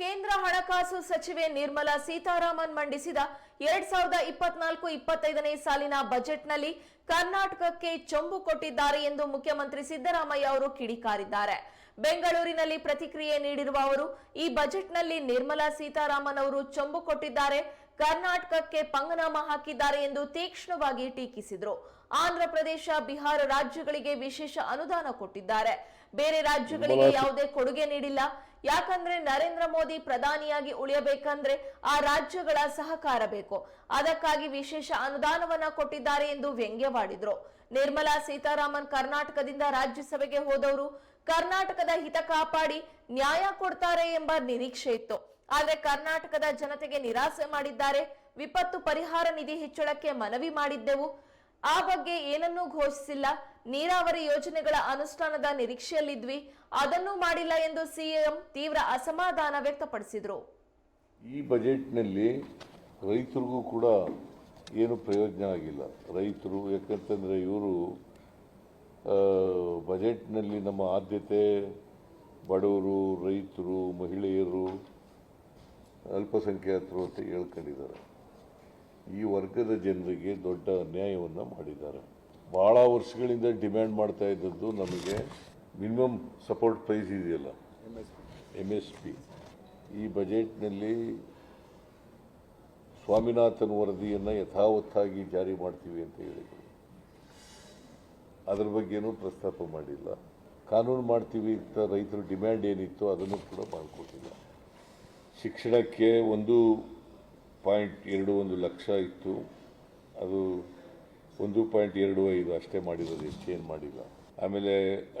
ಕೇಂದ್ರ ಹಣಕಾಸು ಸಚಿವೆ ನಿರ್ಮಲಾ ಸೀತಾರಾಮನ್ ಮಂಡಿಸಿದ ಎರಡ್ ಸಾವಿರದ ಇಪ್ಪತ್ನಾಲ್ಕು ಇಪ್ಪತ್ತೈದನೇ ಸಾಲಿನ ಬಜೆಟ್ನಲ್ಲಿ ಕರ್ನಾಟಕಕ್ಕೆ ಚೊಂಬು ಕೊಟ್ಟಿದ್ದಾರೆ ಎಂದು ಮುಖ್ಯಮಂತ್ರಿ ಸಿದ್ದರಾಮಯ್ಯ ಅವರು ಕಿಡಿಕಾರಿದ್ದಾರೆ. ಬೆಂಗಳೂರಿನಲ್ಲಿ ಪ್ರತಿಕ್ರಿಯೆ ನೀಡಿರುವ ಅವರು, ಈ ಬಜೆಟ್ನಲ್ಲಿ ನಿರ್ಮಲಾ ಸೀತಾರಾಮನ್ ಅವರು ಚೊಂಬು ಕೊಟ್ಟಿದ್ದಾರೆ. ಕರ್ನಾಟಕಕ್ಕೆ ಪಂಗನಾಮ ಹಾಕಿದ್ದಾರೆ ಎಂದು ತೀಕ್ಷ್ಣವಾಗಿ ಟೀಕಿಸಿದರು. ಆಂಧ್ರ ಪ್ರದೇಶ ಬಿಹಾರ ರಾಜ್ಯಗಳಿಗೆ ವಿಶೇಷ ಅನುದಾನ ಕೊಟ್ಟಿದ್ದಾರೆ. ಬೇರೆ ರಾಜ್ಯಗಳಿಗೆ ಯಾವುದೇ ಕೊಡುಗೆ ನೀಡಿಲ್ಲ. ಯಾಕಂದ್ರೆ ನರೇಂದ್ರ ಮೋದಿ ಪ್ರಧಾನಿಯಾಗಿ ಉಳಿಯಬೇಕಂದ್ರೆ ಆ ರಾಜ್ಯಗಳ ಸಹಕಾರ ಬೇಕು. ಅದಕ್ಕಾಗಿ ವಿಶೇಷ ಅನುದಾನವನ್ನ ಕೊಟ್ಟಿದ್ದಾರೆ ಎಂದು ವ್ಯಂಗ್ಯವಾಡಿದ್ರು. ನಿರ್ಮಲಾ ಸೀತಾರಾಮನ್ ಕರ್ನಾಟಕದಿಂದ ರಾಜ್ಯಸಭೆಗೆ ಹೋದವರು ಕರ್ನಾಟಕದ ಹಿತ ಕಾಪಾಡಿ ನ್ಯಾಯ ಕೊಡ್ತಾರೆ ಎಂಬ ನಿರೀಕ್ಷೆ ಇತ್ತು. ಆದ್ರೆ ಕರ್ನಾಟಕದ ಜನತೆಗೆ ನಿರಾಸೆ ಮಾಡಿದ್ದಾರೆ. ವಿಪತ್ತು ಪರಿಹಾರ ನಿಧಿ ಹೆಚ್ಚಳಕ್ಕೆ ಮನವಿ ಮಾಡಿದ್ದೆವು. ಆ ಬಗ್ಗೆ ಏನನ್ನೂ ಘೋಷಿಸಿಲ್ಲ. ನೀರಾವರಿ ಯೋಜನೆಗಳ ಅನುಷ್ಠಾನದ ನಿರೀಕ್ಷೆಯಲ್ಲಿದ್ವಿ. ಅದನ್ನೂ ಮಾಡಿಲ್ಲ ಎಂದು ಸಿಎಂ ತೀವ್ರ ಅಸಮಾಧಾನ ವ್ಯಕ್ತಪಡಿಸಿದರು. ಈ ಬಜೆಟ್ನಲ್ಲಿ ರೈತರಿಗೂ ಕೂಡ ಏನು ಪ್ರಯೋಜನ ಆಗಿಲ್ಲ. ರೈತರು ಯಾಕಂತಂದರೆ ಇವರು ಬಜೆಟ್ನಲ್ಲಿ ನಮ್ಮ ಆದ್ಯತೆ, ಬಡವರು, ರೈತರು, ಮಹಿಳೆಯರು ಅಲ್ಪಸಂಖ್ಯಾತರು ಅಂತ ಹೇಳ್ಕೊಂಡಿದ್ದಾರೆ. ಈ ವರ್ಗದ ಜನರಿಗೆ ದೊಡ್ಡ ಅನ್ಯಾಯವನ್ನು ಮಾಡಿದ್ದಾರೆ. ಭಾಳ ವರ್ಷಗಳಿಂದ ಡಿಮ್ಯಾಂಡ್ ಮಾಡ್ತಾ ಇದ್ದದ್ದು ನಮಗೆ ಮಿನಿಮಮ್ ಸಪೋರ್ಟ್ ಪ್ರೈಸ್ ಇದೆಯಲ್ಲ? ಎಂ ಎಸ್ ಪಿ ಈ ಬಜೆಟ್ನಲ್ಲಿ ಸ್ವಾಮಿನಾಥನ್ ವರದಿಯನ್ನು ಯಥಾವತ್ತಾಗಿ ಜಾರಿ ಮಾಡ್ತೀವಿ ಅಂತ ಹೇಳಿದರು. ಅದರ ಬಗ್ಗೆನೂ ಪ್ರಸ್ತಾಪ ಮಾಡಿಲ್ಲ. ಕಾನೂನು ಮಾಡ್ತೀವಿ ಅಂತ ರೈತರು ಡಿಮ್ಯಾಂಡ್ ಏನಿತ್ತು ಅದನ್ನು ಕೂಡ ಮಾಡಿಕೊಟ್ಟಿಲ್ಲ. ಶಿಕ್ಷಣಕ್ಕೆ ಒಂದು ಪಾಯಿಂಟ್ ಎರಡು ಒಂದು ಲಕ್ಷ ಇತ್ತು. ಅದು ಒಂದು ಪಾಯಿಂಟ್ ಎರಡು ಐದು ಅಷ್ಟೇ ಮಾಡಿರೋದು ಚೇಂಜ್ ಮಾಡಿಲ್ಲ. ಆಮೇಲೆ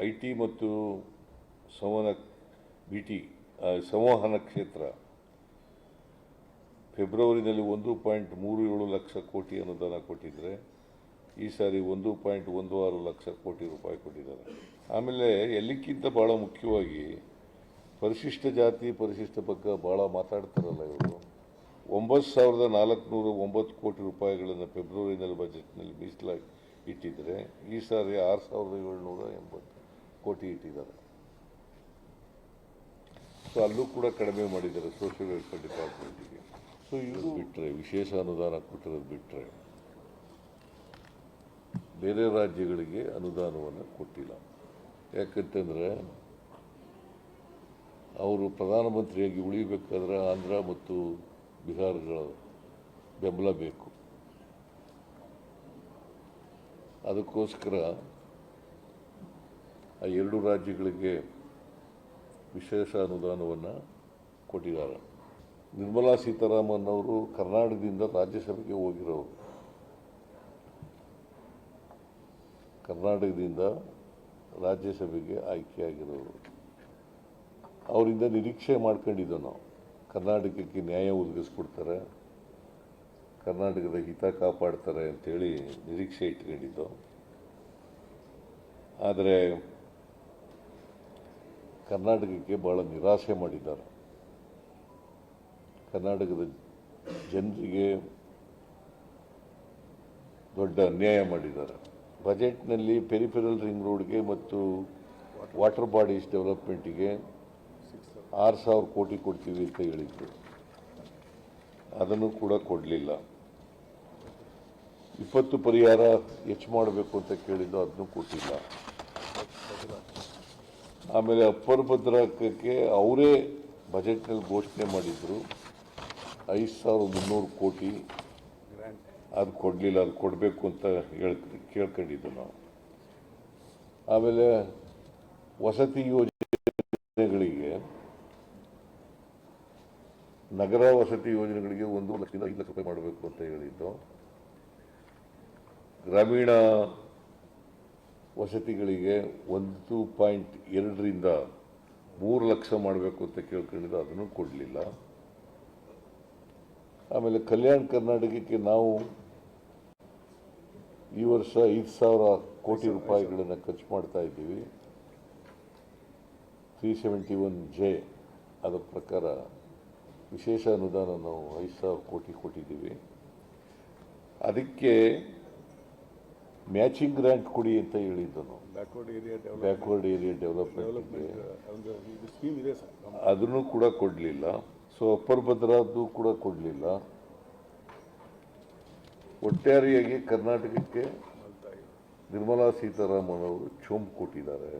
ಐ ಟಿ ಮತ್ತು ಸಂವಹನ, ಬಿ ಟಿ ಸಂವಹನ ಕ್ಷೇತ್ರ. ಫೆಬ್ರವರಿನಲ್ಲಿ ಒಂದು ಪಾಯಿಂಟ್ ಮೂರು ಏಳು ಲಕ್ಷ ಕೋಟಿ ಅನುದಾನ ಕೊಟ್ಟಿದ್ದರೆ ಈ ಸಾರಿ ಒಂದು ಪಾಯಿಂಟ್ ಒಂದು ಆರು ಲಕ್ಷ ಕೋಟಿ ರೂಪಾಯಿ ಕೊಟ್ಟಿದ್ದಾರೆ. ಆಮೇಲೆ ಎಲ್ಲಕ್ಕಿಂತ ಭಾಳ ಮುಖ್ಯವಾಗಿ ಪರಿಶಿಷ್ಟ ಜಾತಿ, ಪರಿಶಿಷ್ಟ ಬಗ್ಗೆ ಭಾಳ ಮಾತಾಡ್ತಾರಲ್ಲ ಇವರು. ಒಂಬತ್ತು ಸಾವಿರದ ನಾಲ್ಕುನೂರ ಒಂಬತ್ತು ಕೋಟಿ ರೂಪಾಯಿಗಳನ್ನು ಫೆಬ್ರವರಿನಲ್ಲಿ ಬಜೆಟ್ನಲ್ಲಿ ಮೀಸಲಾಗಿ ಇಟ್ಟಿದ್ದರೆ ಈ ಸಾರಿ ಆರು ಸಾವಿರದ ಏಳ್ನೂರ ಎಂಬತ್ತು ಕೋಟಿ ಇಟ್ಟಿದ್ದಾರೆ. ಸೊ ಅಲ್ಲೂ ಕೂಡ ಕಡಿಮೆ ಮಾಡಿದ್ದಾರೆ ಸೋಷಿಯಲ್ ವೆಲ್ಫೇರ್ ಡಿಪಾರ್ಟ್ಮೆಂಟಿಗೆ ಸೊ ಇವರು ಬಿಟ್ಟರೆ ವಿಶೇಷ ಅನುದಾನ ಕೊಟ್ಟಿರೋದು ಬಿಟ್ಟರೆ ಬೇರೆ ರಾಜ್ಯಗಳಿಗೆ ಅನುದಾನವನ್ನು ಕೊಟ್ಟಿಲ್ಲ. ಯಾಕಂತಂದರೆ ಅವರು ಪ್ರಧಾನಮಂತ್ರಿಯಾಗಿ ಉಳಿಯಬೇಕಾದ್ರೆ ಆಂಧ್ರ ಮತ್ತು ಬಿಹಾರಗಳ ಬೆಂಬಲ ಬೇಕು. ಅದಕ್ಕೋಸ್ಕರ ಆ ಎರಡು ರಾಜ್ಯಗಳಿಗೆ ವಿಶೇಷ ಅನುದಾನವನ್ನು ಕೊಟ್ಟಿದ್ದಾರೆ. ನಿರ್ಮಲಾ ಸೀತಾರಾಮನ್ ಅವರು ಕರ್ನಾಟಕದಿಂದ ರಾಜ್ಯಸಭೆಗೆ ಹೋಗಿರೋರು. ಕರ್ನಾಟಕದಿಂದ ರಾಜ್ಯಸಭೆಗೆ ಆಯ್ಕೆಯಾಗಿರೋರು. ಅವರಿಂದ ನಿರೀಕ್ಷೆ ಮಾಡ್ಕೊಂಡಿದ್ದೋ ನಾವು. ಕರ್ನಾಟಕಕ್ಕೆ ನ್ಯಾಯ ಒದಗಿಸ್ಕೊಡ್ತಾರೆ, ಕರ್ನಾಟಕದ ಹಿತ ಕಾಪಾಡ್ತಾರೆ ಅಂಥೇಳಿ ನಿರೀಕ್ಷೆ ಇಟ್ಕೊಂಡಿದ್ದು. ಆದರೆ ಕರ್ನಾಟಕಕ್ಕೆ ಭಾಳ ನಿರಾಸೆ ಮಾಡಿದ್ದಾರೆ. ಕರ್ನಾಟಕದ ಜನರಿಗೆ ದೊಡ್ಡ ಅನ್ಯಾಯ ಮಾಡಿದ್ದಾರೆ. ಬಜೆಟ್ನಲ್ಲಿ ಪೆರಿಫೆರಲ್ ರಿಂಗ್ ರೋಡ್ಗೆ ಮತ್ತು ವಾಟರ್ ಬಾಡೀಸ್ ಡೆವಲಪ್ಮೆಂಟಿಗೆ ಆರು ಸಾವಿರ ಕೋಟಿ ಕೊಡ್ತೀವಿ ಅಂತ ಹೇಳಿದ್ರು. ಅದನ್ನು ಕೂಡ ಕೊಡಲಿಲ್ಲ. ವಿಪತ್ತು ಪರಿಹಾರ ಹೆಚ್ಚು ಮಾಡಬೇಕು ಅಂತ ಕೇಳಿದ್ದು ಅದನ್ನು ಕೊಟ್ಟಿಲ್ಲ. ಆಮೇಲೆ ಅಪ್ಪರ್ ಭದ್ರಾಕಕ್ಕೆ ಅವರೇ ಬಜೆಟ್ನಲ್ಲಿ ಘೋಷಣೆ ಮಾಡಿದ್ರು, ಐದು ಸಾವಿರದ ಮುನ್ನೂರು ಕೋಟಿ ಅದು ಕೊಡಲಿಲ್ಲ, ಅದು ಕೊಡಬೇಕು ಅಂತ ಹೇಳ್, ಕೇಳ್ಕೊಂಡಿದ್ದು ನಾವು. ಆಮೇಲೆ ವಸತಿ ಯೋಜನೆಗಳಿಗೆ ನಗರ ವಸತಿ ಯೋಜನೆಗಳಿಗೆ ಒಂದು ಲಕ್ಷದಿಂದ ಐದು ಲಕ್ಷ ರೂಪಾಯಿ ಮಾಡಬೇಕು ಅಂತ ಹೇಳಿದ್ದು. ಗ್ರಾಮೀಣ ವಸತಿಗಳಿಗೆ ಒಂದು ಪಾಯಿಂಟ್ ಎರಡರಿಂದ ಮೂರು ಲಕ್ಷ ಮಾಡಬೇಕು ಅಂತ ಕೇಳ್ಕೊಂಡಿದ್ದು, ಅದನ್ನು ಕೊಡಲಿಲ್ಲ. ಆಮೇಲೆ ಕಲ್ಯಾಣ ಕರ್ನಾಟಕಕ್ಕೆ ನಾವು ಈ ವರ್ಷ ಐದು ಸಾವಿರ ಕೋಟಿ ರೂಪಾಯಿಗಳನ್ನು ಖರ್ಚು ಮಾಡ್ತಾ ಇದ್ದೀವಿ. ತ್ರೀ ಸೆವೆಂಟಿ ಒನ್ ಜೆ ಅದರ ಪ್ರಕಾರ ವಿಶೇಷ ಅನುದಾನ ನಾವು ಐದು ಸಾವಿರ ಕೋಟಿ ಕೊಟ್ಟಿದ್ದೀವಿ. ಅದಕ್ಕೆ ಮ್ಯಾಚಿಂಗ್ ಗ್ರ್ಯಾಂಟ್ ಕೊಡಿ ಅಂತ ಹೇಳಿದ್ದನು. Backward area backward area development ಅದನ್ನು ಕೂಡ ಕೊಡಲಿಲ್ಲ. ಸೊ ಅಪ್ಪರ್ ಭದ್ರಾದ್ದು ಕೂಡ ಕೊಡಲಿಲ್ಲ. ಒಟ್ಟಾರೆಯಾಗಿ ಕರ್ನಾಟಕಕ್ಕೆ ನಿರ್ಮಲಾ ಸೀತಾರಾಮನ್ ಅವರು ಚೊಂಬು ಕೊಟ್ಟಿದ್ದಾರೆ.